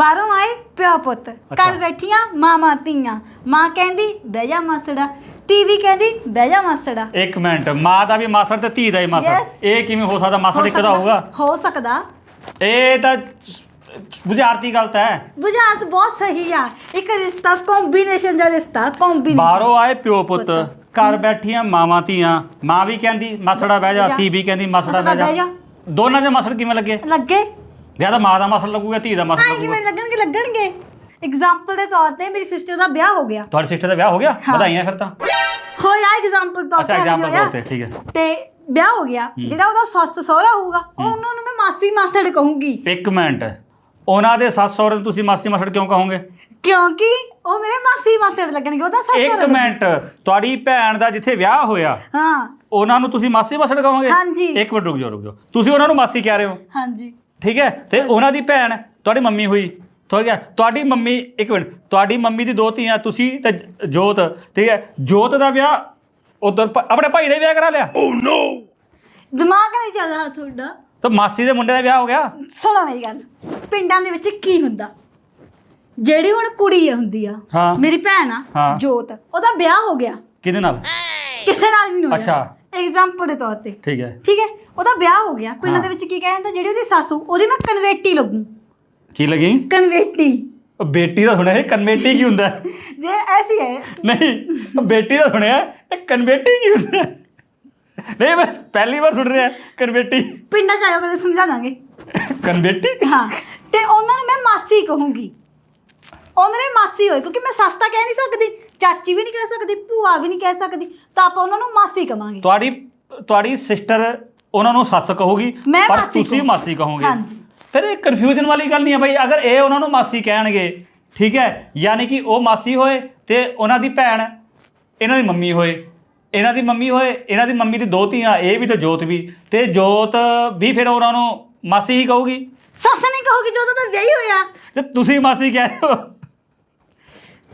ਬਾਹਰੋਂ ਆਏ ਪਿਓ ਪੁੱਤ। ਘਰ ਬੈਠੀਆਂ ਮਾਮਾ ਧੀਆਂ। ਮਾਂ ਕਹਿੰਦੀ ਬਹਿ ਜਾ ਮਾਸੜਾ। ਟੀਵੀ ਕਹਿੰਦੀ ਬਹਿ ਜਾ ਮਾਸੜਾ। ਇੱਕ ਮਿੰਟ ਮਾਂ ਦਾ ਵੀ ਮਾਸੜ ਤੇ ਧੀ ਦਾ ਵੀ ਮਾਸੜ। Yes. ਇਹ ਕਿਵੇਂ ਹੋ ਸਕਦਾ ਮਾਸੜ ਹੋ ਇੱਕ ਦਾ ਹੋਊਗਾ? ਹੋ ਸਕਦਾ। ਇਹ ਤਾਂ ਬੁਝਾਰਤੀ ਗਲਤ ਹੈ। ਬੁਝਾਰਤ ਬਹੁਤ ਸਹੀ ਆ। ਇੱਕ ਰਿਸ਼ਤਾ ਕੰਬੀਨੇਸ਼ਨ ਦਾ ਰਿਸ਼ਤਾ ਕੰਬੀਨੇਸ਼ਨ ਬਾਹਰੋਂ ਆਏ ਪਿਓ ਪੁੱਤ ਪੁੱਤ। ਘਰ ਬੈਠੀਆਂ ਮਾਵਾਂ ਧੀਆਂ। ਮਾਂ ਵੀ ਕਹਿੰਦੀ ਮਾਸੜਾ ਬਹਿ ਜਾ। ਧੀ ਵੀ ਕਹਿੰਦੀ ਮਾਸੜਾ ਬਹਿ ਜਾ। ਦੋਨਾਂ ਦੇ ਮਾਸੜ ਕਿਵੇਂ ਲੱਗੇ? ਲੱਗੇ। ਜਾਂ ਤਾਂ ਮਾਂ ਦਾ ਮਾਸੜ ਲੱਗੂਗਾ ਧੀ ਦਾ ਆਏ ਲੱਗੂਗਾ। ਕਿਵੇਂ ਲੱਗਣਗੇ ਲੱਗਣਗੇ। ਐਗਜ਼ਾਮਪਲ ਦੇ ਤੌਰ ਤੇ ਮੇਰੀ ਸਿਸਟਰ ਦਾ ਵਿਆਹ ਹੋ ਗਿਆ। ਤੁਹਾਡੀ ਸਿਸਟਰ ਦਾ ਵਿਆਹ ਹੋ ਗਿਆ? ਹਾਂ। ਵਧਾਈਆਂ ਫਿਰ ਤਾਂ। ਹੋਇਆ ਐਗਜ਼ਾਮਪਲ ਤੌਰ ਅੱਛਾ ਤੇ ਐਗਜ਼ਾਮਪਲ ਹੋਇਆ। ਤੌਰ ਤੇ ਠੀਕ ਹੈ। ਤੇ ਵਿਆਹ ਹੋ ਗਿਆ। ਜਿਹੜਾ ਉਹਦਾ ਸੱਸ ਸਹੁਰਾ ਹੋਊਗਾ ਉਹਨਾਂ ਨੂੰ ਮੈਂ ਮਾਸੀ ਮਾਸੜ ਕਹੂੰਗੀ। ਇੱਕ ਮਿੰਟ। ਉਹਨਾਂ ਦੇ ਸੱਸ ਸਹੁਰੇ ਨੂੰ ਤੁਸੀਂ ਮਾਸੀ ਮਾਸੜ ਕਿਉਂ ਕਹੋਗੇ? ਕਿਉਂਕਿ ਉਹ ਮੇਰੇ ਮਾਸੀ ਮਾਸੜ ਲੱਗਣਗੇ ਉਹਦਾ ਸੱਸ ਇੱਕ ਸਹੁਰਾ ਮਿੰਟ। ਤੁਹਾਡੀ ਭੈਣ ਦਾ ਜਿੱਥੇ ਵਿਆਹ ਹੋਇਆ ਹਾਂ। ਉਹਨਾਂ ਨੂੰ ਤੁਸੀਂ ਮਾਸੀ ਮਾਸੜ ਕਹੋਗੇ? ਹਾਂਜੀ। ਇੱਕ ਮਿੰਟ ਰੁਕ ਜਾਓ ਰੁਕ ਜਾਓ। ਤੁਸੀਂ ਉਹਨਾਂ ਨੂੰ ਮਾਸੀ ਕਹਿ ਰਹੇ ਹੋ? ਹਾਂਜੀ। ਠੀਕ ਹੈ? ਤੇ ਉਹਨਾਂ ਦੀ ਭੈਣ ਤੁਹਾਡੀ ਮੰਮੀ ਹੋਈ। ਠੀਕ ਹੈ? ਤੁਹਾਡੀ ਮੰਮੀ ਇੱਕ ਮਿੰਟ ਤੁਹਾਡੀ ਮੰਮੀ ਦੀ ਦੋ ਧੀਆਂ ਤੁਸੀਂ ਤੇ ਜੋਤ ਠੀਕ ਹੈ? ਜੋਤ ਦਾ ਵਿਆਹ ਉਧਰ ਆਪਣੇ ਭਾਈ ਦਾ ਵਿਆਹ ਕਰਾ ਲਿਆ। ਦਿਮਾਗ ਨਹੀਂ ਚੱਲ ਰਿਹਾ ਤੁਹਾਡਾ। ਤਾਂ ਮਾਸੀ ਦੇ ਮੁੰਡੇ ਦਾ ਵਿਆਹ ਹੋ ਗਿਆ? ਸੁਣੋ ਮੇਰੀ ਗੱਲ। ਪਿੰਡਾਂ ਦੇ ਵਿੱਚ ਕੀ ਹੁੰਦਾ? ਜਿਹੜੀ ਹੁਣ ਕੁੜੀ ਹੁੰਦੀ ਆ ਹਾਂ। ਮੇਰੀ ਭੈਣ ਆ ਹਾਂ। ਜੋਤ ਉਹਦਾ ਵਿਆਹ ਹੋ ਗਿਆ। ਕਿਹਦੇ ਨਾਲ? ਕਿਸੇ ਨਾਲ ਵੀ ਨਹੀਂ ਹੋਇਆ। ਅੱਛਾ। ਐਗਜ਼ਾਮਪਲ ਦੇ ਤੌਰ ਤੇ। ਠੀਕ ਹੈ। ਠੀਕ ਹੈ? ਉਹਦਾ ਵਿਆਹ ਹੋ ਗਿਆ। ਪਿੰਡਾਂ। ਦੇ ਵਿੱਚ ਕੀ ਕਹਿੰਦਾ ਜਿਹੜੀ ਉਹਦੀ ਸਾਸੂ ਉਹਦੀ ਮੈਂ ਕਨਵੇਟੀ ਲੱਗੂ। ਕੀ ਲੱਗੀ? ਕਨਵੇਟੀ। ਉਹ ਬੇਟੀ ਦਾ ਸੁਣਿਆ ਇਹ? ਕਨਵੇਟੀ ਕੀ ਹੁੰਦਾ? ਹੈ? ਜੇ ਐਸੀ ਹੈ। ਨਹੀਂ ਉਹ ਬੇਟੀ ਦਾ ਸੁਣਿਆ? ਇਹ ਕਨਵੇਟੀ ਕੀ ਹੁੰਦਾ? ਹੈ? ਨਹੀਂ ਬਸ ਪਹਿਲੀ ਵਾਰ ਸੁਣ ਰਿਹਾ। ਕਨਵੇਟੀ। ਪਿੰਡਾਂ ਚ ਆਇਓ ਕਦੇ ਸਮਝਾ ਦਾਂਗੇ। ਕਨਵੇਟੀ? ਹਾਂ। ਤੇ ਉਹਨਾਂ ਨੂੰ ਮੈਂ ਮਾਸੀ ਕਹੂੰਗੀ। ਉਹ ਮੇਰੇ ਮਾਸੀ ਹੋਏ ਕਿਉਂਕਿ ਮੈਂ ਸੱਸ ਤਾਂ ਕਹਿ ਨਹੀਂ ਸਕਦੀ। ਚਾਚੀ ਵੀ ਨਹੀਂ ਕਹਿ ਸਕਦੀ ਭੂਆ ਵੀ ਨਹੀਂ ਕਹਿ ਸਕਦੀ ਤਾਂ ਆਪਾਂ ਉਹਨਾਂ ਨੂੰ ਮਾਸੀ ਕਵਾਂਗੇ। ਤੁਹਾਡੀ ਤੁਹਾਡੀ ਸਿਸਟਰ ਉਹਨਾਂ ਨੂੰ ਸੱਸ ਕਹੂਗੀ ਮੈਂ ਪਰ ਮਾਸੀ ਤੁਸੀਂ ਕਹੂੰ। ਮਾਸੀ ਕਹੋਗੇ। ਹਾਂਜੀ। ਫਿਰ ਇਹ ਕਨਫਿਊਜ਼ਨ ਵਾਲੀ ਗੱਲ ਨਹੀਂ ਹੈ ਭਾਈ ਅਗਰ ਇਹ ਉਹਨਾਂ ਨੂੰ ਮਾਸੀ ਕਹਿਣਗੇ ਠੀਕ ਹੈ ਯਾਨੀ ਕਿ ਉਹ ਮਾਸੀ ਹੋਏ ਤੇ ਉਹਨਾਂ ਦੀ ਭੈਣ ਇਹਨਾਂ ਦੀ ਮੰਮੀ ਹੋਏ ਇਹਨਾਂ ਦੀ ਮੰਮੀ ਹੋਏ ਇਹਨਾਂ ਦੀ ਮੰਮੀ ਦੀ ਦੋ ਧੀਆਂ ਇਹ ਵੀ ਤੇ ਜੋਤ ਵੀ ਤੇ ਜੋਤ ਵੀ ਫਿਰ ਉਹਨਾਂ ਨੂੰ ਮਾਸੀ ਹੀ ਕਹੂਗੀ। ਸੱਸ ਨਹੀਂ ਕਹੋਗੀ ਜਦੋਂ ਤਾਂ ਵਿਆਹੀ ਹੋਇਆ। ਤੇ ਤੁਸੀਂ ਮਾਸੀ ਕਹਿ ਰਹੇ ਹੋ।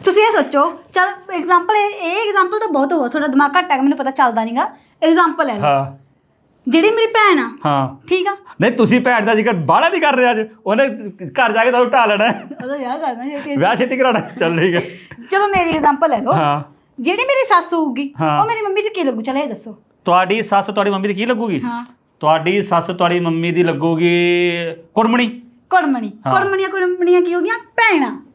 ਤੁਸੀਂ ਇਹ ਸੋਚੋ ਚਲ ਐਗਜ਼ਾਮਪਲ ਇਹ ਐਗਜ਼ਾਮਪਲ ਤਾਂ ਬਹੁਤ ਹੋ ਤੁਹਾਡਾ ਦਿਮਾਗ ਘੱਟ ਹੈ ਮੈਨੂੰ ਪਤਾ ਚੱਲਦਾ ਨਹੀਂਗਾ ਐਗਜ਼ਾਮਪਲ ਲਓ ਹਾਂ। ਜਿਹੜੀ ਮੇਰੀ ਭੈਣ ਆ ਹਾਂ। ਠੀਕ ਆ? ਨਹੀਂ ਤੁਸੀਂ ਭੈਣ ਦਾ ਜ਼ਿਕਰ ਬਾਹਲਾ ਨਹੀਂ ਕਰ ਰਹੇ ਅੱਜ। ਉਹਨੇ ਘਰ ਜਾ ਕੇ ਤੁਹਾਨੂੰ ਢਾ ਲੈਣਾ ਹੈ। ਉਹਦਾ ਵਿਆਹ ਕਰਨਾ ਹੈ ਵਿਆਹ ਛੇਤੀ ਕਰਾਉਣਾ ਹੈ। ਚੱਲ ਠੀਕ ਹੈ। ਚਲੋ ਮੇਰੀ ਐਗਜ਼ਾਮਪਲ ਲੈ ਲਓ। ਹਾਂ। ਜਿਹੜੀ ਮੇਰੀ ਸੱਸ ਹੋਊਗੀ ਹਾਂ। ਉਹ ਮੇਰੀ ਮੰਮੀ ਤੇ ਕੀ ਲੱਗੂ? ਚਲ ਇਹ ਦੱਸੋ। ਤੁਹਾਡੀ ਸੱਸ ਤੁਹਾਡੀ ਮੰਮੀ ਦੀ ਕੀ ਲੱਗੂਗੀ? ਹਾਂ। ਤੁਹਾਡੀ ਸੱਸ ਤੁਹਾਡੀ ਮੰਮੀ ਦੀ ਲੱਗੂਗੀ ਕੁੜਮਣੀ। ਕੁੜਮਣੀ। ਹਾਂ। ਕੁੜਮਣੀਆਂ ਕੁੜਮਣੀਆਂ ਕੀ ਹੋ ਗਈਆਂ ਭੈਣਾਂ।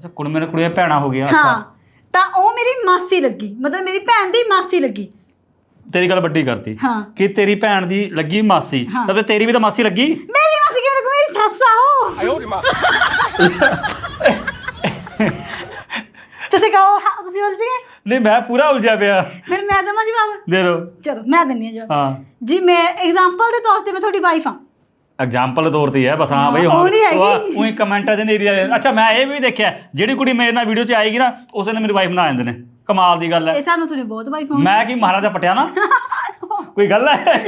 ਅੱਛਾ ਕੁੜਮੇ ਕੁੜੀਆਂ ਭੈਣਾਂ ਹੋ ਗਈਆਂ ਹਾਂ ਅੱਛਾ ਤਾਂ ਉਹ ਮੇਰੀ ਮਾਸੀ ਲੱਗੀ। ਮਤਲਬ ਮੇਰੀ ਭੈਣ ਦੀ ਮਾਸੀ ਲੱਗੀ। ਤੇਰੀ ਗੱਲ ਵੱਡੀ ਕਰਤੀ। ਹਾਂ। ਕਿ ਤੇਰੀ ਭੈਣ ਦੀ ਲੱਗੀ ਮਾਸੀ। ਹਾਂ। ਤਾਂ ਫਿਰ ਤੇਰੀ ਵੀ ਤਾਂ ਮਾਸੀ ਲੱਗੀ? ਮੇਰੀ ਮਾਸੀ ਕਿਵੇਂ ਲੱਗੂ? ਮੇਰੀ ਸੱਸ ਆ ਉਹ। ਤੁਸੀਂ ਕਹੋ ਹਾਂ ਤੁਸੀਂ ਉਲਝ ਗਏ? ਨਹੀਂ ਮੈਂ ਪੂਰਾ ਉਲਝਿਆ ਪਿਆ। ਫਿਰ ਮੈਂ ਦਵਾਂ ਜਵਾਬ? ਦੇ ਦਿਓ। ਚਲੋ ਮੈਂ ਦਿੰਨੀ ਆ ਜਵਾਬ। ਹਾਂ। ਜੀ ਮੈਂ ਐਗਜ਼ਾਮਪਲ ਦੇ ਤੌਰ ਤੇ ਮੈਂ ਤੁਹਾਡੀ ਵਾਈਫ ਹਾਂ। ਐਗਜ਼ਾਮਪਲ ਤੌਰ ਤੇ ਹੀ ਹੈ ਬਸ ਹਾਂ ਹਾਂ, ਬਈ ਉਹ ਨਹੀਂ ਹੈਗੀ। ਉਹੀ ਕਮੈਂਟਾਂ ਦੇ। ਨੇਰੀ ਅੱਛਾ ਮੈਂ ਇਹ ਵੀ ਦੇਖਿਆ ਜਿਹੜੀ ਕੁੜੀ ਮੇਰੇ ਨਾਲ ਵੀਡੀਓ 'ਚ ਆਏਗੀ ਨਾ ਉਸੇ ਨੇ ਮੇਰੀ ਵਾਈਫ ਬਣਾ ਜਾਂਦੇ ਨੇ। ਕਮਾਲ ਦੀ ਗੱਲ ਹੈ। ਇਹ ਸਾਨੂੰ ਤੁਹਾਡੀ ਬਹੁਤ ਵਾਈਫ ਹਾਂ ਮੈਂ ਕੀ ਮਹਾਰਾਜਾ ਪਟਿਆਲਾ? ਕੋਈ ਗੱਲ ਹੈ?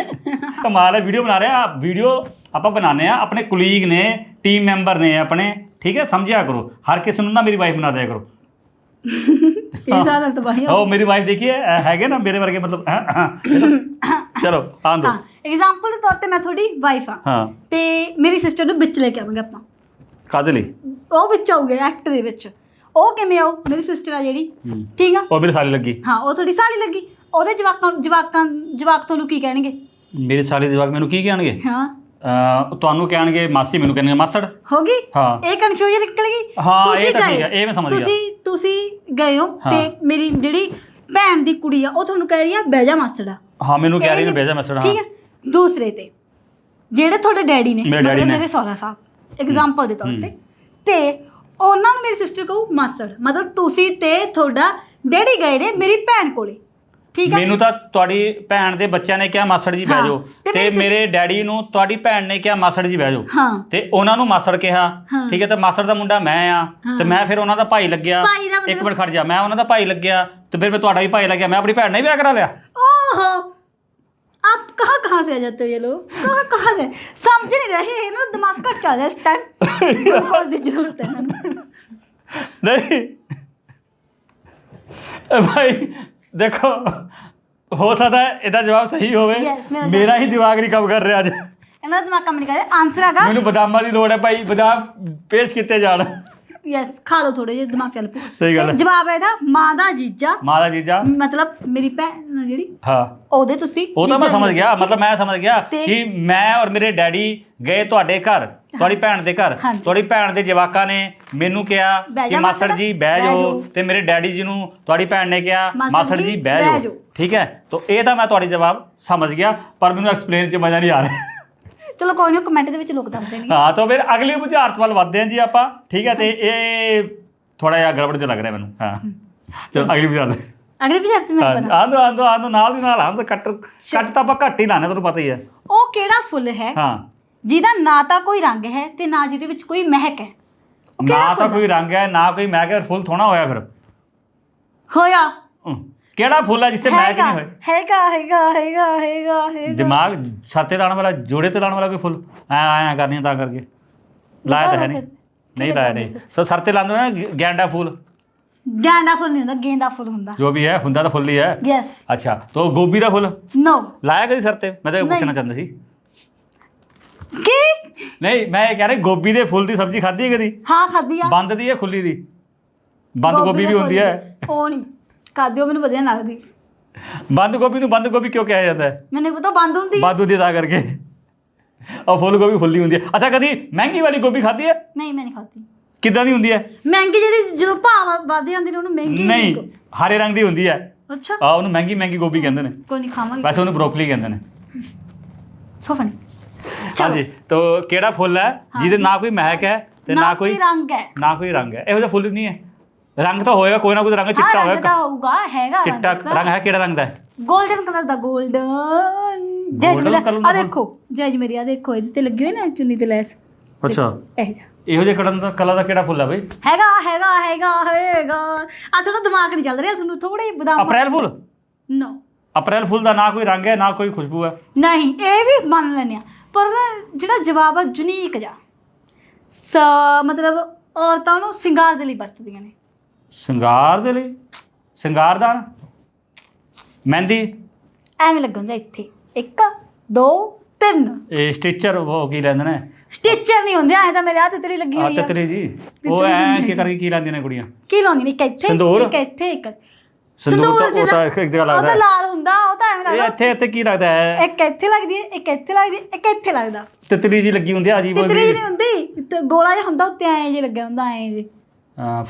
ਕਮਾਲ ਹੈ ਵੀਡੀਓ ਬਣਾ ਰਹੇ। ਆ ਵੀਡੀਓ ਆਪਾਂ ਬਣਾਉਂਦੇ ਆ ਆਪਣੇ ਕੁਲੀਗ ਨੇ ਟੀਮ ਮੈਂਬਰ ਨੇ ਆਪਣੇ ਠੀਕ ਹੈ ਸਮਝਿਆ ਕਰੋ। ਹਰ ਕਿਸੇ ਨੂੰ ਨਾ ਮੇਰੀ ਵਾਈਫ ਬਣਾ ਦਿਆ ਕਰੋ। ਇਹ ਸਾਰਾ ਤਬਾਹੀ ਉਹ ਮੇਰੀ ਵਾਈਫ ਦੇਖੀਏ ਇਹ ਹੈਗੇ ਨਾ ਮੇਰੇ ਵਰਗੇ ਮਤਲਬ ਹਾਂ, ਹਾਂ, ਚਲੋ ਆਂ ਦੋ ਹਾਂ। ਐਗਜ਼ਾਮਪਲ ਦੇ ਤੌਰ ਤੇ ਮੈਂ ਤੁਹਾਡੀ ਵਾਈਫ ਹਾਂ। ਹਾਂ। ਤੇ ਮੇਰੀ ਸਿਸਟਰ ਨੂੰ ਵਿੱਚ ਲੈ ਕੇ ਆਵਾਂਗੇ ਆਪਾਂ। ਕਾਦੇ ਲਈ? ਉਹ ਵਿੱਚ ਆਉਗੇ ਐਕਟ ਦੇ ਵਿੱਚ। ਉਹ ਕਿਵੇਂ ਆਉ ਮੇਰੀ ਸਿਸਟਰ ਆ ਜਿਹੜੀ। ਹੂੰ। ਠੀਕ ਆ? ਉਹ ਮੇਰੇ ਸਾਲੀ ਲੱਗੀ। ਹਾਂ ਉਹ ਤੁਹਾਡੀ ਸਾਲੀ ਲੱਗੀ। ਉਹਦੇ ਜਵਾਕਾਂ ਜਵਾਕਾਂ ਜਵਾਕ ਤੁਹਾਨੂੰ ਕੀ ਕਹਿਣਗੇ? ਮੇਰੇ ਸਾਲੀ ਦੇ ਜਵਾਕ ਮੈਨੂੰ ਕੀ ਕਹਿਣਗੇ? ਹਾਂ। ਅਹ ਤੁਹਾਨੂੰ ਕਹਿਣਗੇ ਮਾਸੀ ਮੈਨੂੰ ਕਹਿਣਗੇ ਮਾਸੜ। ਹੋ ਗਈ? ਹਾਂ। ਇਹ ਕਨਫਿਊਜ਼ਨ ਨਿਕਲ ਗਈ? ਹਾਂ, ਇਹ ਤਾਂ ਠੀਕ ਗਏ, ਹੈ, ਇਹ ਮੈਂ ਸਮਝ ਗਿਆ। ਤੁਸੀਂ ਤੁਸੀਂ ਗਏ ਹੋ ਹਾਂ। ਤੇ ਮੇਰੀ ਜਿਹੜੀ ਭੈਣ ਦੀ ਕੁੜੀ ਆ ਉਹ ਤੁਹਾਨੂੰ ਕਹਿ ਰਹੀ ਆ ਬਹਿ ਜਾ ਮਾਸੜਾ ਹਾਂ ਮੈਨੂੰ ਕਹਿ ਰਹੀ ਨੇ ਇਹ ਭੇਜਾ ਮੈਸੇਜ ਹਾਂ। ਠੀਕ ਹੈ ਦੂਸਰੇ ਤੇ। ਜਿਹੜੇ ਤੁਹਾਡੇ ਡੈਡੀ ਨੇ ਮੇਰੇ ਮਤਲਬ ਨੇ। ਮੇਰੇ ਸਹੁਰਾ ਸਾਹਿਬ ਐਗਜ਼ਾਮਪਲ ਦੇ ਤੌਰ। ਤੇ। ਤੇ ਉਹਨਾਂ ਨੂੰ ਮੇਰੀ ਸਿਸਟਰ ਕਹੂ ਮਾਸੜ ਮਤਲਬ ਤੁਸੀਂ ਤੇ ਤੁਹਾਡਾ ਡੈਡੀ ਗਏ ਨੇ ਮੇਰੀ ਭੈਣ ਕੋਲੇ। ਠੀਕ ਹੈ ਮੈਨੂੰ ਤਾਂ ਤੁਹਾਡੀ ਭੈਣ ਦੇ ਬੱਚਿਆਂ ਨੇ ਕਿਹਾ ਮਾਸੜ ਜੀ ਬਹਿ ਹਾਂ, ਜਾਓ। ਤੇ ਤੇ ਮੇਰੀ ਮੇਰੇ ਡੈਡੀ ਨੂੰ ਤੁਹਾਡੀ ਭੈਣ ਨੇ ਕਿਹਾ ਮਾਸੜ ਜੀ ਬਹਿ ਜਾਓ। ਹਾਂ। ਤੇ ਉਹਨਾਂ ਨੂੰ ਮਾਸੜ ਕਿਹਾ। ਹਾਂ। ਠੀਕ ਹੈ ਤੇ ਮਾਸੜ ਦਾ ਮੁੰਡਾ ਮੈਂ ਆ। ਹਾਂ। ਤੇ ਮੈਂ ਫਿਰ ਉਹਨਾਂ ਦਾ ਭਾਈ ਲੱਗਿਆ। ਭਾਈ ਦਾ ਇੱਕ ਮਿੰਟ ਖੜ ਜਾ ਮੈਂ ਉਹਨਾਂ ਦਾ ਭਾਈ ਲੱਗਿਆ। ਤੇ ਫਿਰ ਮੈਂ ਤੁਹਾਡਾ ਵੀ ਭਾਈ ਲੱਗਿਆ। ਮੈਂ ਆਪਣੀ ਭੈਣ ਨਾਲ ਹੀ ਵਿਆਹ ਕਰਾ ਲਿਆ। ओहो आप कहाँ कहाँ से आ जाते हो ये लोग कहाँ कहाँ से समझ नहीं रहे हैं ना दिमाग कट चल रहा है इस टाइम ग्लूकोज की जरूरत है इन्होंने। ਨਹੀਂ ए भाई देखो ਹੋ ਸਕਦਾ ਹੈ ਇਹਦਾ ਜਵਾਬ ਸਹੀ ਹੋਵੇ Yes, ਮੇਰਾ ਮੇਰਾ ਹੀ ਜਵਾਬ ਦਿਮਾਗ ਨਹੀਂ ਕੰਮ ਕਰ ਰਿਹਾ ਅੱਜ ਇਹਨਾਂ ਦਾ ਦਿਮਾਗ ਕੰਮ ਨਹੀਂ ਕਰਦਾ ਆਨਸਰ ਹੈਗਾ ਮੈਨੂੰ ਬਦਾਮਾਂ ਦੀ ਲੋੜ ਹੈ ਭਾਈ ਬਦਾਮ ਪੇਸ਼ ਕੀਤੇ ਜਾਣ ਯੈਸ ਖਾ ਲਓ ਥੋੜੇ ਜਿਹਾ ਦਿਮਾਗ ਚੱਲ ਪੂ ਸਹੀ ਗੱਲ ਹੈ। ਜਵਾਬ ਹੈ ਇਹਦਾ ਮਾਂ ਦਾ ਜੀਜਾ ਮਾਰਾ ਜੀਜਾ ਮਤਲਬ ਮੇਰੀ ਭੈਣ ਆ ਜਿਹੜੀ ਹਾਂ ਉਹਦੇ ਤੁਸੀਂ ਉਹ ਤਾਂ ਮੈਂ ਜੀਜਾ ਸਮਝ ਜੀ। ਗਿਆ ਮਤਲਬ ਮੈਂ ਸਮਝ ਗਿਆ ਤੇ- ਕਿ ਮੈਂ ਔਰ ਮੇਰੇ ਡੈਡੀ ਗਏ ਤੁਹਾਡੇ ਘਰ ਤੁਹਾਡੀ ਭੈਣ ਦੇ ਘਰ ਹਾਂਜੀ। ਤੁਹਾਡੀ ਭੈਣ ਦੇ ਜਵਾਕਾਂ ਨੇ ਮੈਨੂੰ ਕਿਹਾ ਬਹਿ ਕਿ ਜਾ ਮਾਸੜ ਮਾਸੜ, ਜੀ ਬਹਿ ਬਹਿ ਜਾਓ ਜਾਓ। ਤੇ ਮੇਰੇ ਡੈਡੀ ਜੀ ਨੂੰ ਤੁਹਾਡੀ ਭੈਣ ਨੇ ਕਿਹਾ ਮਾਸੜ ਮਾਸੜ ਜੀ, ਜੀ ਬਹਿ ਬਹਿ ਜਾਓ ਜਾਓ। ਠੀਕ ਹੈ ਤਾਂ ਇਹ ਤਾਂ ਮੈਂ ਤੁਹਾਡੀ ਜਵਾਬ ਸਮਝ ਗਿਆ ਪਰ ਮੈਨੂੰ ਐਕਸਪਲੇਨ 'ਚ ਮਜ਼ਾ ਨਹੀਂ ਆ ਰਿਹਾ ਚਲੋ ਕੋਈ ਨਹੀਂ ਕਮੈਂਟ ਦੇ ਵਿੱਚ ਲੋਕ ਦੱਸਦੇ ਨੇ ਹਾਂ ਤਾਂ ਫਿਰ ਅਗਲੀ ਬੁਝਾਰਤ ਵੱਲ ਵੱਧਦੇ ਹਾਂ ਜੀ ਆਪਾਂ ਠੀਕ ਹੈ ਤੇ ਇਹ ਥੋੜਾ ਜਿਹਾ ਗੜਬੜ ਜਿਹਾ ਲੱਗ ਰਿਹਾ ਮੈਨੂੰ ਹਾਂ। ਚਲੋ ਅਗਲੀ ਬੁਝਾਰਤ ਅਗਲੇ ਵਿਚਾਰ ਤੇ ਮੈਂ ਬਣਾ। ਆਂਦੋ ਆਂਦੋ ਆਂਦੋ ਨਾਲ ਦੀ ਨਾਲ ਆਂਦੋ ਕੱਟ ਕੱਟ ਤਾਂ ਆਪਾਂ ਘੱਟ ਹੀ ਲਾਣੇ ਤੁਹਾਨੂੰ ਪਤਾ ਹੀ ਹੈ। ਉਹ ਕਿਹੜਾ ਫੁੱਲ ਹੈ? ਹਾਂ। ਜਿਹਦਾ ਨਾ ਤਾਂ ਕੋਈ ਰੰਗ ਹੈ ਤੇ ਨਾ ਜਿਹਦੇ ਵਿੱਚ ਕੋਈ ਮਹਿਕ ਹੈ। ਨਾ ਤਾਂ ਕੋਈ ਰੰਗ ਹੈ ਨਾ ਕੋਈ ਮਹਿਕ ਹੈ ਫੁੱਲ ਥੋੜਾ ਹੋਇਆ ਫਿਰ। ਹੋਇਆ। ਕਿਹੜਾ ਫੁੱਲ ਹੈ ਜਿੱਥੇ ਹੈਗਾ ਨਹੀਂ ਹੋਏ? ਹੈਗਾ ਹੈਗਾ ਹੈਗਾ ਹੈਗਾ ਹੈਗਾ। ਦਿਮਾਗ ਸਾਤੇ ਲਾਉਣ ਵਾਲਾ ਜੋੜੇ ਤੇ ਲਾਉਣ ਵਾਲਾ ਕੋਈ ਫੁੱਲ? ਐ ਐ ਕਰਨੀ ਤਾਂ ਕਰਕੇ। ਲਾਇਆ ਤਾਂ ਹੈ ਨਹੀਂ। ਨਹੀਂ ਲਾਇਆ ਨਹੀਂ। ਸੋ ਸਰ ਤੇ ਲਾਉਂਦੇ ਨਾ ਗੈਂਡਾ ਫੁੱਲ? ਗੈਂਦਾ ਫੁੱਲ ਨਹੀਂ ਹੁੰਦਾ ਗੇਂਦਾ ਫੁੱਲ ਹੁੰਦਾ। ਜੋ ਵੀ ਹੈ ਹੁੰਦਾ ਤਾਂ ਫੁੱਲ ਹੀ ਹੈ। ਯੈਸ ਅੱਛਾ ਤੋ ਗੋਭੀ ਦਾ ਫੁੱਲ? ਨੋ ਲਾਇਆ ਕਦੀ ਸਰ ਤੇ ਮੈਂ ਤਾਂ ਇਹ। ਪੁੱਛਣਾ ਚਾਹੁੰਦਾ ਸੀ। ਕੀ? ਨਹੀਂ ਮੈਂ ਇਹ ਕਹਿ ਰਿਹਾ ਗੋਭੀ ਦੇ ਫੁੱਲ ਦੀ ਸਬਜ਼ੀ ਖਾਧੀ ਹੈ ਕਦੀ? ਹਾਂ ਖਾਦੀ ਆ। ਬੰਦ ਦੀ ਹੈ ਖੁੱਲੀ ਦੀ? ਬੰਦ ਗੋਭੀ ਵੀ ਹੁੰਦੀ। ਹੈ। ਉਹ ਨਹੀਂ। ਖਾਦਿਓ ਮੈਨੂੰ ਵਧੀਆ ਲੱਗਦੀ। ਬੰਦ ਗੋਭੀ ਨੂੰ ਬੰਦ ਗੋਭੀ ਕਿਉਂ ਕਿਹਾ ਜਾਂਦਾ ਹੈ? ਮੈਨੂੰ ਪਤਾ ਬੰਦ ਹੁੰਦੀ ਬੰਦ ਹੁੰਦੀ ਹੈ ਤਾਂ ਕਰਕੇ। ਉਹ ਫੁੱਲ ਗੋਭੀ ਫੁੱਲੀ ਹੁੰਦੀ ਹੈ। ਅੱਛਾ ਕਦੀ ਮਹਿੰਗੀ ਵਾਲੀ ਗੋਭੀ ਖਾਧੀ ਹੈ? ਨਹੀਂ ਮੈਂ ਨਹੀਂ ਖਾਦੀ ਕਿੱਦਾਂ ਦੀ ਹੁੰਦੀ ਹੈ? ਮਹਿੰਗੀ ਜਿਹੜੀ ਜਦੋਂ ਭਾਅ ਵੱਧ ਜਾਂਦੇ ਨੇ ਉਹਨੂੰ ਮਹਿੰਗੀ ਨਹੀਂ ਹਰੇ ਰੰਗ ਦੀ ਹੁੰਦੀ ਹੈ। ਅੱਛਾ। ਆ ਉਹਨੂੰ ਮਹਿੰਗੀ ਮਹਿੰਗੀ ਗੋਭੀ ਕਹਿੰਦੇ ਨੇ। ਕੋਈ ਨਹੀਂ ਖਾਵਾਂਗੇ। ਵੈਸੇ ਉਹਨੂੰ ਬਰੋਕਲੀ ਕਹਿੰਦੇ ਨੇ। ਸੋ ਫਨੀ ਹਾਂਜੀ ਤਾਂ ਕਿਹੜਾ ਫੁੱਲ ਹੈ ਜਿਹਦੇ ਨਾ ਕੋਈ ਮਹਿਕ ਹੈ ਤੇ ਨਾ ਕੋਈ ਰੰਗ ਹੈ। ਨਾ ਕੋਈ ਰੰਗ ਹੈ। ਇਹੋ ਜਿਹਾ ਫੁੱਲ ਨਹੀਂ ਹੈ। ਰੰਗ ਤਾਂ ਹੋਏਗਾ ਕੋਈ ਨਾ ਕੋਈ ਰੰਗ ਹਾਂ ਚਿੱਟਾ ਰੰਗ ਹੋਏਗਾ। ਤਾਂ ਹੋਊਗਾ ਹੈਗਾ ਚਿੱਟਾ ਰੰਗ ਹੈ ਕਿਹੜਾ ਰੰਗ ਦਾ? ਹੈ 골ਡਨ ਕਲਰ ਦਾ 골ਡਨ ਜੈਜ Golden colour ਦਾ ਆ? ਦੇਖੋ ਜੈਜ ਮੇਰੀ ਆ ਦੇਖੋ ਇਹਦੇ ਤੇ ਲੱਗੀ ਹੋਈ ਨਾ ਚੁੰਨੀ ਤੇ ਲੈਸ। ਅੱਛਾ। ਇਹ ਜਾ। ਇਹੋ ਜਿਹੇ ਕਲਰ ਦਾ ਕਲਰ ਦਾ ਕਿਹੜਾ ਫੁੱਲ ਹੈ ਬਈ? ਹੈਗਾ ਹੈਗਾ ਹੈਗਾ ਹੈਗਾ। ਆ ਤੁਹਾਡਾ ਦਿਮਾਗ ਨਹੀਂ ਚੱਲ ਰਿਹਾ ਤੁਹਾਨੂੰ ਥੋੜੇ ਬਦਾਮ ਅਪ੍ਰੈਲ ਫੁੱਲ? ਨੋ ਅਪ੍ਰੈਲ ਫੁੱਲ ਦਾ ਨਾ ਕੋਈ ਰੰਗ ਹੈ ਨਾ ਕੋਈ ਖੁਸ਼ਬੂ ਹੈ। ਨਹੀਂ ਇਹ ਵੀ ਮੰਨ ਲੈਂਦੇ ਆ ਪਰ ਜਿਹੜਾ ਜਵਾਬ ਆ ਜੁਨੀਕ ਜਾ। ਸ ਮਤਲਬ ਔਰਤਾਂ ਨੂੰ ਸਿੰਗਾਰ ਦੇ ਲਈ ਵਰਤਦੀਆਂ ਨੇ। ਸ਼ਿੰਗਾਰ ਦੇ ਲਈ? ਸ਼ਿੰਗਾਰਦਾਨ ਮਹਿੰਦੀ? ਐਵੇਂ ਲੱਗਣ ਦਾ ਇੱਥੇ। 1 2 3 ਇਹ ਸਟਿਚਰ ਉਹ ਕੀ ਲੈਂਦੇ ਨੇ? ਸਟਿਚਰ ਨਹੀਂ ਹੁੰਦੇ ਐ ਤਾਂ ਮੇਰੇ ਹੱਥ ਤੇ ਲੱਗੀ ਆ ਹੋਈ ਆ। ਤਤਰੀ ਜੀ। ਉਹ ਐ ਕੀ ਕਰਕੇ ਕੀ ਲੈਂਦੀਆਂ ਨੇ ਕੁੜੀਆਂ? ਕੀ ਲਾਉਂਦੀ ਨੇ? ਇੱਕ ਇੱਥੇ ਸਿੰਦੂਰ? ਇੱਕ ਇੱਥੇ ਇੱਕ ਸਿੰਦੂਰ ਤਾਂ ਉਹ ਜਿਹੜਾ- ਤਾਂ ਇੱਕ ਇੱਕ ਜਗ੍ਹਾ ਉਹ ਲੱਗਦਾ ਤਾਂ ਹੈ। ਲਾਲ ਹੁੰਦਾ ਉਹ ਤਾਂ ਐਵੇਂ ਇਹ ਲੱਗਦਾ। ਇੱਥੇ ਇੱਥੇ ਕੀ ਲੱਗਦਾ ਹੈ? ਇੱਕ ਇੱਥੇ ਲੱਗਦੀ ਹੈ ਇੱਕ ਇੱਥੇ ਲੱਗਦੀ ਹੈ ਇੱਕ ਇੱਥੇ ਲੱਗਦਾ। ਤਤਰੀ ਜੀ ਲੱਗੀ ਹੁੰਦੀ ਹੈ ਅਜੀਬ ਤਿਤਲੀ ਉਹਦੀ ਨਹੀਂ ਹੁੰਦੀ। ਤੇ ਗੋਲਾ ਜਿਹਾ ਹੁੰਦਾ ਉੱਤੇ ਐਂ ਜੇ ਲੱਗਿਆ ਹੁੰਦਾ ਐਂ ਜੇ।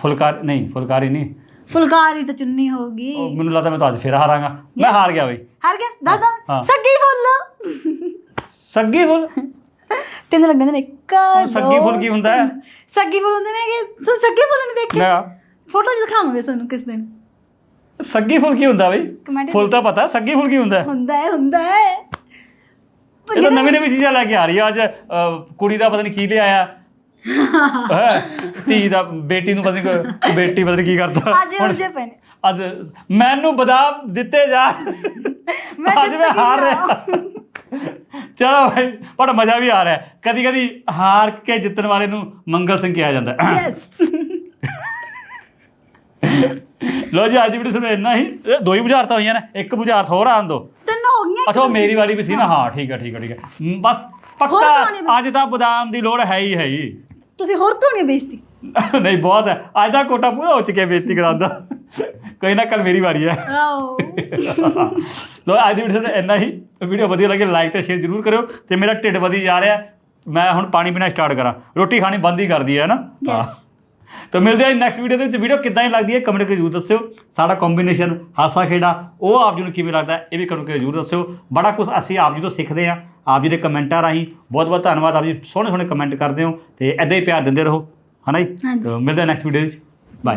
ਫੁਲਕਾਰ ਨਹੀਂ ਫੁਲਕਾਰੀ ਨਹੀਂ। ਫੁਲਕਾਰੀ ਤਾਂ ਚੁੰਨੀ ਹੋਊਗੀ ਉਹ ਮੈਨੂੰ ਲੱਗਦਾ ਮੈਂ ਤਾਂ ਅੱਜ ਫੇਰ ਹਾਰਾਂਗਾ। ਮੈਂ ਹਾਰ ਗਿਆ ਬਈ। ਹਾਰ ਗਿਆ? ਦਾਦਾ ਹਾਂ। ਸੱਗੀ ਫੁੱਲ। ਸੱਗੀ ਫੁੱਲ? ਤਿੰਨ ਲੱਗਦੇ ਨੇ ਇੱਕ ਸੱਗੀ ਦੋ, ਫੁੱਲ ਕੀ ਹੁੰਦਾ ਹੈ? ਤਿੰਨ। ਸੱਗੀ ਫੁੱਲ ਹੁੰਦੇ ਨੇ ਕਿ ਤੁਸੀਂ ਸੱਗੀ ਫੁੱਲ ਨਹੀਂ ਦੇਖੇ? ਮੈਂ ਫੋਟੋ ਚ ਦਿਖਾਵਾਂਗੇ ਤੁਹਾਨੂੰ ਕਿਸ ਦਿਨ। ਸੱਗੀ ਫੁੱਲ ਕੀ ਹੁੰਦਾ ਬਈ? ਕਮੈਂਟ ਫੁੱਲ ਤਾਂ ਪਤਾ ਸੱਗੀ ਫੁੱਲ ਕੀ ਹੁੰਦਾ ਹੈ? ਹੁੰਦਾ ਹੈ ਹੁੰਦਾ ਹੈ। ਇਹ ਤਾਂ ਨਵੀਂ ਨਵੀਂ ਚੀਜ਼ਾਂ ਲੈ ਕੇ ਆ ਰਹੀ ਆ। ਅੱਜ ਕੁੜੀ ਦਾ ਪਤਾ ਨਹੀਂ ਕੀ ਲਿਆਇਆ। ਹੈ। ਧੀ ਦਾ ਬੇਟੀ ਨੂੰ ਪਤਾ ਨਹੀਂ ਕੋਈ- ਬੇਟੀ ਪਤਾ ਨਹੀਂ ਕੀ ਕਰਦਾ। ਅੱਜ ਉਲਝੇ ਪਏ ਨੇ। ਅੱਜ ਮੈਨੂੰ ਬਦਾਮ ਦਿੱਤੇ ਜਾ ਮੈਂ ਅੱਜ ਮੈਂ ਹਾਰ ਰਿਹਾ। ਚਲੋ ਭਾਈ ਬੜਾ ਮਜ਼ਾ ਵੀ ਆ ਰਿਹਾ। ਕਦੀ ਕਦੀ ਹਾਰ ਕੇ ਜਿੱਤਣ ਵਾਲੇ ਨੂੰ ਮੰਗਲ ਸਿੰਘ ਕਿਹਾ ਜਾਂਦਾ। ਯੈਸ ਲੋ ਜੀ ਅੱਜ ਦੀ ਵੀਡੀਓ ਤੁਹਾਨੂੰ ਇੰਨਾ ਹੀ। ਇਹ ਦੋ ਹੀ ਬੁਝਾਰਤਾਂ ਹੋਈਆਂ ਨੇ। ਇੱਕ ਬੁਝਾਰਤ ਹੋਰ ਆਣ ਦੋ। ਤਿੰਨ ਹੋ ਗਈਆਂ ਅੱਛਾ ਉਹ ਮੇਰੀ ਵਾਲੀ ਵੀ ਸੀ ਨਾ? ਹਾਂ। ਠੀਕ ਹੈ ਠੀਕ ਹੈ ਠੀਕ ਹੈ ਮ, ਬਸ ਹੋਰ ਕਹਾਣੀ ਪੱਕਾ ਅੱਜ ਤਾਂ ਬਦਾਮ ਦੀ ਲੋੜ ਹੈ ਹੀ ਹੈ ਹੀ ਤੁਸੀਂ ਹੋਰ ਕਿਉਂ ਬੇਇੱਜ਼ਤੀ? ਨਹੀਂ ਬਹੁਤ ਹੈ। ਅੱਜ ਦਾ ਕੋਟਾ ਪੂਰਾ ਹੋ ਚੁੱਕਿਆ ਬੇਇੱਜ਼ਤੀ ਕਰਾਉਂਦਾ ਕੋਈ ਨਾ ਕੱਲ ਮੇਰੀ ਵਾਰੀ ਹੈ। ਆਓ। ਲੋ ਅੱਜ ਦੀ ਵੀਡੀਓ ਦਾ ਇੰਨਾ ਹੀ। ਵੀਡੀਓ ਵਧੀਆ ਲੱਗੇ ਲਾਈਕ ਤੇ ਸ਼ੇਅਰ ਜ਼ਰੂਰ ਕਰਿਓ ਤੇ ਮੇਰਾ ਢਿੱਡ ਵਧੀ ਜਾ ਰਿਹਾ। ਮੈਂ ਹੁਣ ਪਾਣੀ ਪੀਣਾ ਸਟਾਰਟ ਕਰਾਂ। ਰੋਟੀ ਖਾਣੀ ਬੰਦ ਹੀ ਕਰਦੀ ਹੈ ਨਾ? Yes. ਤਾਂ ਮਿਲਦੇ ਹਾਂ ਨੈਕਸਟ ਵੀਡੀਓ ਦੇ ਵਿੱਚ। ਵੀਡੀਓ ਕਿੱਦਾਂ ਹੀ ਲੱਗਦੀ ਹੈ ਕਮੈਂਟ ਕਰਕੇ ਜ਼ਰੂਰ ਦੱਸਿਓ। ਸਾਡਾ ਕੰਬੀਨੇਸ਼ਨ ਹਾਸਾ ਖੇਡਾ ਉਹ ਆਪ ਜੀ ਨੂੰ ਕਿਵੇਂ ਲੱਗਦਾ ਹੈ, ਇਹ ਵੀ ਕਮੈਂਟ ਕਰਕੇ ਜ਼ਰੂਰ ਦੱਸਿਓ। ਬੜਾ ਕੁਝ ਅਸੀਂ ਆਪ ਜੀ ਤੋਂ ਸਿੱਖਦੇ ਹਾਂ। ਆਪ ਜੀ ਦੇ ਕਮੈਂਟਾਂ ਰਾਹੀਂ ਬਹੁਤ ਬਹੁਤ ਧੰਨਵਾਦ ਆਪ ਜੀ ਸੋਹਣੇ ਸੋਹਣੇ ਕਮੈਂਟ ਕਰਦੇ ਹੋ ਤੇ ਐਦਾਂ ਹੀ ਪਿਆਰ ਦਿੰਦੇ ਰਹੋ ਹਨਾ ਜੀ? ਮਿਲਦੇ ਨੈਕਸਟ ਵੀਡੀਓ ਵਿੱਚ। ਬਾਏ